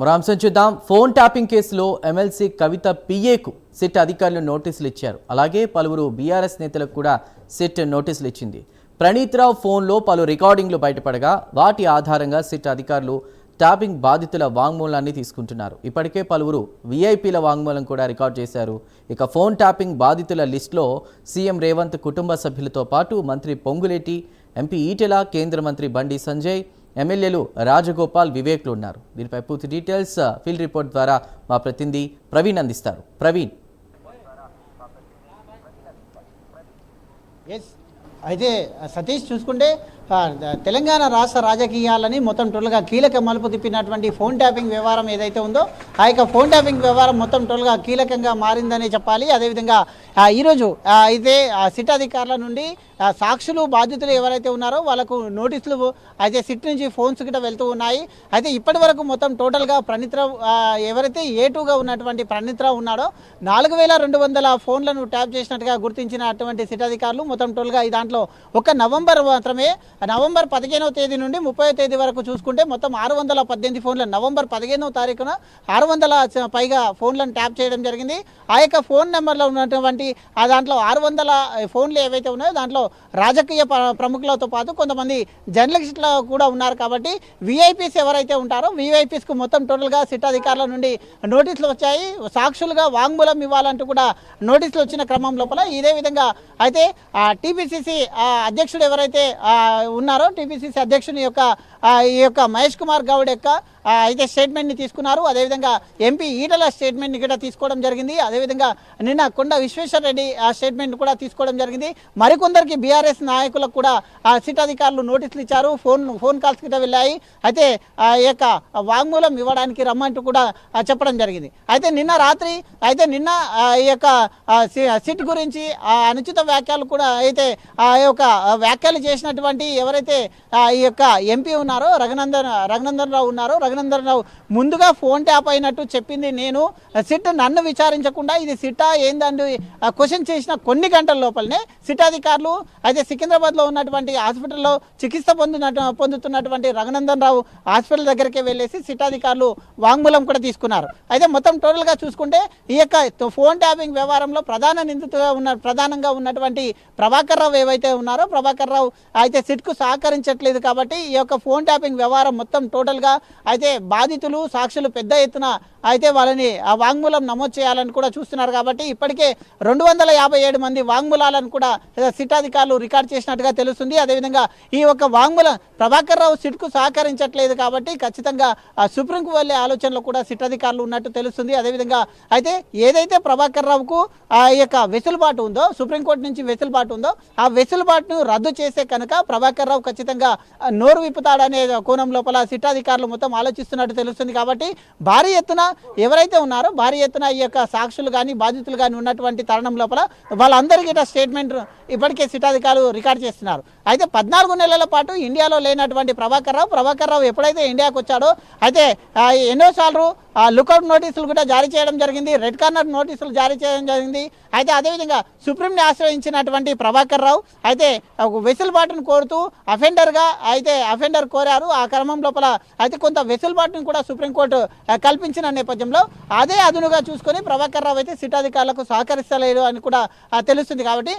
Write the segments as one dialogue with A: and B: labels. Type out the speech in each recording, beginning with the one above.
A: మరాంశం చూద్దాం. Phone tapping కేసులో MLC Kavitha పిఏకు సిట్ అధికారులు నోటీసులు ఇచ్చారు. అలాగే పలువురు బీఆర్ఎస్ నేతలకు కూడా సిట్ నోటీసులు ఇచ్చింది. ప్రణీత్రావు ఫోన్లో పలు రికార్డింగ్లు బయటపడగా వాటి ఆధారంగా సిట్ అధికారులు ట్యాపింగ్ బాధితుల వాంగ్మూలాన్ని తీసుకుంటున్నారు. ఇప్పటికే పలువురు వీఐపీల వాంగ్మూలం కూడా రికార్డ్ చేశారు. ఇక ఫోన్ ట్యాపింగ్ బాధితుల లిస్టులో సీఎం రేవంత్ కుటుంబ సభ్యులతో పాటు మంత్రి పొంగులేటి ఎంపీ ఈటెల కేంద్ర మంత్రి బండి సంజయ్ ఎమ్మెల్యేలు రాజగోపాల్ వివేక్లు ఉన్నారు. దీనిపై పూర్తి డీటెయిల్స్ ఫీల్డ్ రిపోర్ట్ ద్వారా మా ప్రతినిధి ప్రవీణ్ అందిస్తారు. ప్రవీణ్.
B: ఎస్ అయితే సతీష్ చూసుకుంటే తెలంగాణ రాష్ట్ర రాజకీయాలని మొత్తం టోల్గా కీలక మలుపు తిప్పినటువంటి ఫోన్ ట్యాపింగ్ వ్యవహారం ఏదైతే ఉందో ఆ యొక్క ఫోన్ ట్యాపింగ్ వ్యవహారం మొత్తం టోల్గా కీలకంగా మారిందనే చెప్పాలి. అదేవిధంగా ఈరోజు అయితే ఆ, సిట్ అధికారుల నుండి సాక్షులు బాధితులు ఎవరైతే ఉన్నారో వాళ్ళకు నోటీసులు అయితే సిట్ నుంచి ఫోన్స్ గిట్ట వెళ్తూ ఉన్నాయి. అయితే ఇప్పటి వరకు మొత్తం టోటల్గా ప్రణిత్ర ఎవరైతే ఏ టూగా ఉన్నటువంటి ప్రణిత్ర ఉన్నాడో నాలుగు వేల రెండు వందల ఫోన్లను ట్యాప్ చేసినట్టుగా గుర్తించినటువంటి సిట్ అధికారులు మొత్తం టోల్గా ఈ దాంట్లో ఒక నవంబర్ మాత్రమే నవంబర్ పదిహేనవ తేదీ నుండి ముప్పై తేదీ వరకు చూసుకుంటే మొత్తం ఆరు వందల పద్దెనిమిది ఫోన్లు. నవంబర్ పదిహేనవ తారీఖున ఆరు వందల పైగా ఫోన్లను ట్యాప్ చేయడం జరిగింది. ఆ యొక్క ఫోన్ నెంబర్లో ఉన్నటువంటి ఆ దాంట్లో ఆరు వందల ఫోన్లు ఏవైతే ఉన్నాయో దాంట్లో రాజకీయ ప్రముఖులతో పాటు కొంతమంది జర్నలిస్టులు కూడా ఉన్నారు కాబట్టి విఐపీస్ ఎవరైతే ఉంటారో విఐపీస్కు మొత్తం టోటల్గా సిట్ అధికారుల నుండి నోటీసులు వచ్చాయి. సాక్షులుగా వాంగ్మూలం ఇవ్వాలంటూ కూడా నోటీసులు వచ్చిన క్రమం లోపల ఇదే విధంగా అయితే టీపీసీసీ అధ్యక్షుడు ఎవరైతే ఉన్నారో. టీపీసీసీ అధ్యక్షుని యొక్క ఈ యొక్క మహేష్ కుమార్ గౌడ్ యొక్క అయితే స్టేట్మెంట్ని తీసుకున్నారు. అదేవిధంగా ఎంపీ ఈటల స్టేట్మెంట్ని కూడా తీసుకోవడం జరిగింది. అదేవిధంగా నిన్న కొండ విశ్వేశ్వర రెడ్డి ఆ స్టేట్మెంట్ కూడా తీసుకోవడం జరిగింది. మరికొందరికి బీఆర్ఎస్ నాయకులకు కూడా ఆ సిట్ అధికారులు నోటీసులు ఇచ్చారు. ఫోన్ ఫోన్ కాల్స్ కింద వెళ్ళాయి. అయితే ఆ యొక్క వాంగ్మూలం ఇవ్వడానికి రమ్మంటూ కూడా చెప్పడం జరిగింది. అయితే నిన్న రాత్రి అయితే నిన్న ఈ యొక్క సి- సిట్ గురించి ఆ అనుచిత వ్యాఖ్యలు కూడా అయితే ఆ యొక్క వ్యాఖ్యలు చేసినటువంటి ఎవరైతే ఈ యొక్క ఎంపీ ఉన్నారో రఘునందన్ రఘునందన్ రావు ఉన్నారో రఘునందన్ రావు ముందుగా ఫోన్ ట్యాప్ అయినట్టు చెప్పింది నేను. సిట్ నన్ను విచారించకుండా ఇది సిట్టా ఏందండి? క్వశ్చన్ చేసిన కొన్ని గంటల లోపలనే సిట్ అధికారులు అయితే సికింద్రాబాద్లో ఉన్నటువంటి హాస్పిటల్లో చికిత్స పొందినట్టు పొందుతున్నటువంటి రఘునందన్ రావు హాస్పిటల్ దగ్గరికి వెళ్ళేసి సిట్ అధికారులు వాంగ్మూలం కూడా తీసుకున్నారు. అయితే మొత్తం టోటల్గా చూసుకుంటే ఈ యొక్క ఫోన్ ట్యాపింగ్ వ్యవహారంలో ప్రధాన నిందితుగా ఉన్న ప్రధానంగా ఉన్నటువంటి ప్రభాకర్ రావు ఏవైతే ఉన్నారో ప్రభాకర్ రావు అయితే సిట్ సిట్కు సహకరించట్లేదు కాబట్టి ఈ యొక్క ఫోన్ ట్యాపింగ్ వ్యవహారం మొత్తం టోటల్గా అయితే బాధితులు సాక్షులు పెద్ద ఎత్తున అయితే వాళ్ళని ఆ వాంగ్మూలం నమోదు చేయాలని కూడా చూస్తున్నారు కాబట్టి ఇప్పటికే రెండు వందల యాభై ఏడు మంది వాంగ్మూలాలను కూడా సిట్ అధికారులు రికార్డ్ చేసినట్టుగా తెలుస్తుంది. అదేవిధంగా ఈ యొక్క వాంగ్మూలం ప్రభాకర్ రావు సిట్కు సహకరించట్లేదు కాబట్టి ఖచ్చితంగా ఆ సుప్రీంకు వెళ్ళే ఆలోచనలో కూడా సిట్ అధికారులు ఉన్నట్టు తెలుస్తుంది. అదేవిధంగా అయితే ఏదైతే ప్రభాకర్ రావుకు ఆ యొక్క వెసులుబాటు ఉందో సుప్రీంకోర్టు నుంచి వెసులుబాటు ఉందో ఆ వెసులుబాటును రద్దు చేస్తే కనుక ప్రభాకర్ రావు ఖచ్చితంగా నోరు విప్పుతాడనే కోణం లోపల సిట్ అధికారులు మొత్తం ఆలోచిస్తున్నట్టు తెలుస్తుంది కాబట్టి భారీ ఎత్తున ఎవరైతే ఉన్నారో భారీ ఎత్తున ఈ యొక్క సాక్షులు కానీ బాధితులు కానీ ఉన్నటువంటి తరుణం లోపల వాళ్ళందరికీ ఇట్లా స్టేట్మెంట్ ఇప్పటికే సిటాధికారులు రికార్డ్ చేస్తున్నారు. అయితే పద్నాలుగు నెలల పాటు ఇండియాలో లేనటువంటి ప్రభాకర్ రావు ప్రభాకర్ రావు ఎప్పుడైతే ఇండియాకు వచ్చాడో అయితే ఎన్నోసార్లు లుకౌట్ నోటీసులు కూడా జారీ చేయడం జరిగింది. రెడ్ కార్నర్ నోటీసులు జారీ చేయడం జరిగింది. అయితే అదేవిధంగా సుప్రీంని ఆశ్రయించినటువంటి ప్రభాకర్ రావు అయితే ఒక వెసులుబాటును కోరుతూ అఫెండర్గా అయితే అఫెండర్ కోరారు. ఆ క్రమం లోపల అయితే కొంత వెసులుబాటును కూడా సుప్రీంకోర్టు కల్పించిన నేపథ్యంలో అదే అదునుగా చూసుకొని ప్రభాకర్ రావు అయితే సిట్ అధికారులకు సహకరిస్తలేరు అని కూడా తెలుస్తుంది కాబట్టి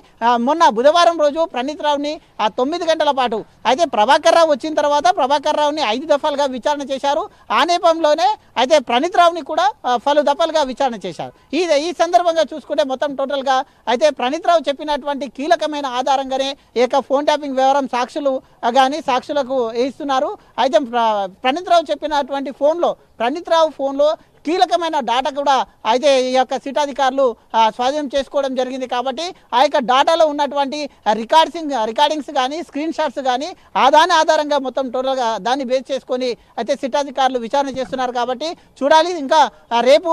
B: మొన్న బుధవారం రోజు ప్రణీత్ రావుని ఆ తొమ్మిది గంటల పాటు అయితే ప్రభాకర్ రావు వచ్చిన తర్వాత ప్రభాకర్ రావుని ఐదు దఫాలుగా విచారణ చేశారు. ఆ నేపథ్యంలోనే అయితే ప్రణీత్ రావుని కూడా పలు దఫలుగా విచారణ చేశారు. ఈ ఈ సందర్భంగా చూసుకుంటే మొత్తం టోటల్గా అయితే ప్రణీత్ రావు చెప్పినటువంటి కీలకమైన ఆధారంగానే ఏక ఫోన్ ట్యాపింగ్ వ్యవహారం సాక్షులు కానీ సాక్షులకు ఇస్తున్నారు. అయితే ప్రణీత్రావు ప్రణీత్ రావు చెప్పినటువంటి ఫోన్లో ప్రణీత్ రావు ఫోన్లో కీలకమైన డాటా కూడా అయితే ఈ యొక్క సిట్ అధికారులు స్వాధీనం చేసుకోవడం జరిగింది కాబట్టి ఆ యొక్క డాటాలో ఉన్నటువంటి రికార్డ్సింగ్ రికార్డింగ్స్ కానీ స్క్రీన్ షాట్స్ కానీ ఆ దాని ఆధారంగా మొత్తం టోటల్గా దాన్ని బేస్ చేసుకొని అయితే సిట్ అధికారులు విచారణ చేస్తున్నారు కాబట్టి చూడాలి. ఇంకా రేపు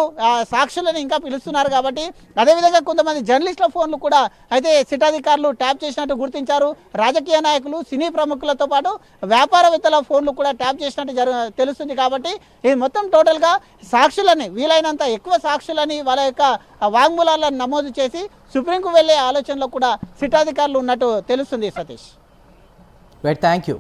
B: సాక్షులను ఇంకా పిలుస్తున్నారు కాబట్టి అదేవిధంగా కొంతమంది జర్నలిస్టుల ఫోన్లు కూడా అయితే సిట్ అధికారులు ట్యాప్ చేసినట్టు గుర్తించారు. రాజకీయ నాయకులు సినీ ప్రముఖులతో పాటు వ్యాపారవేత్తల ఫోన్లు కూడా ట్యాప్ చేసినట్టు జరు తెలుస్తుంది కాబట్టి ఇది మొత్తం టోటల్గా సాక్షి సాక్షులని వీలైనంత ఎక్కువ సాక్షులని వాళ్ళ యొక్క వాంగ్మూలాలను నమోదు చేసి సుప్రీంకు వెళ్ళే ఆలోచనలో కూడా సిట్ అధికారులు ఉన్నట్టు తెలుస్తుంది సతీష్.
A: Right thank you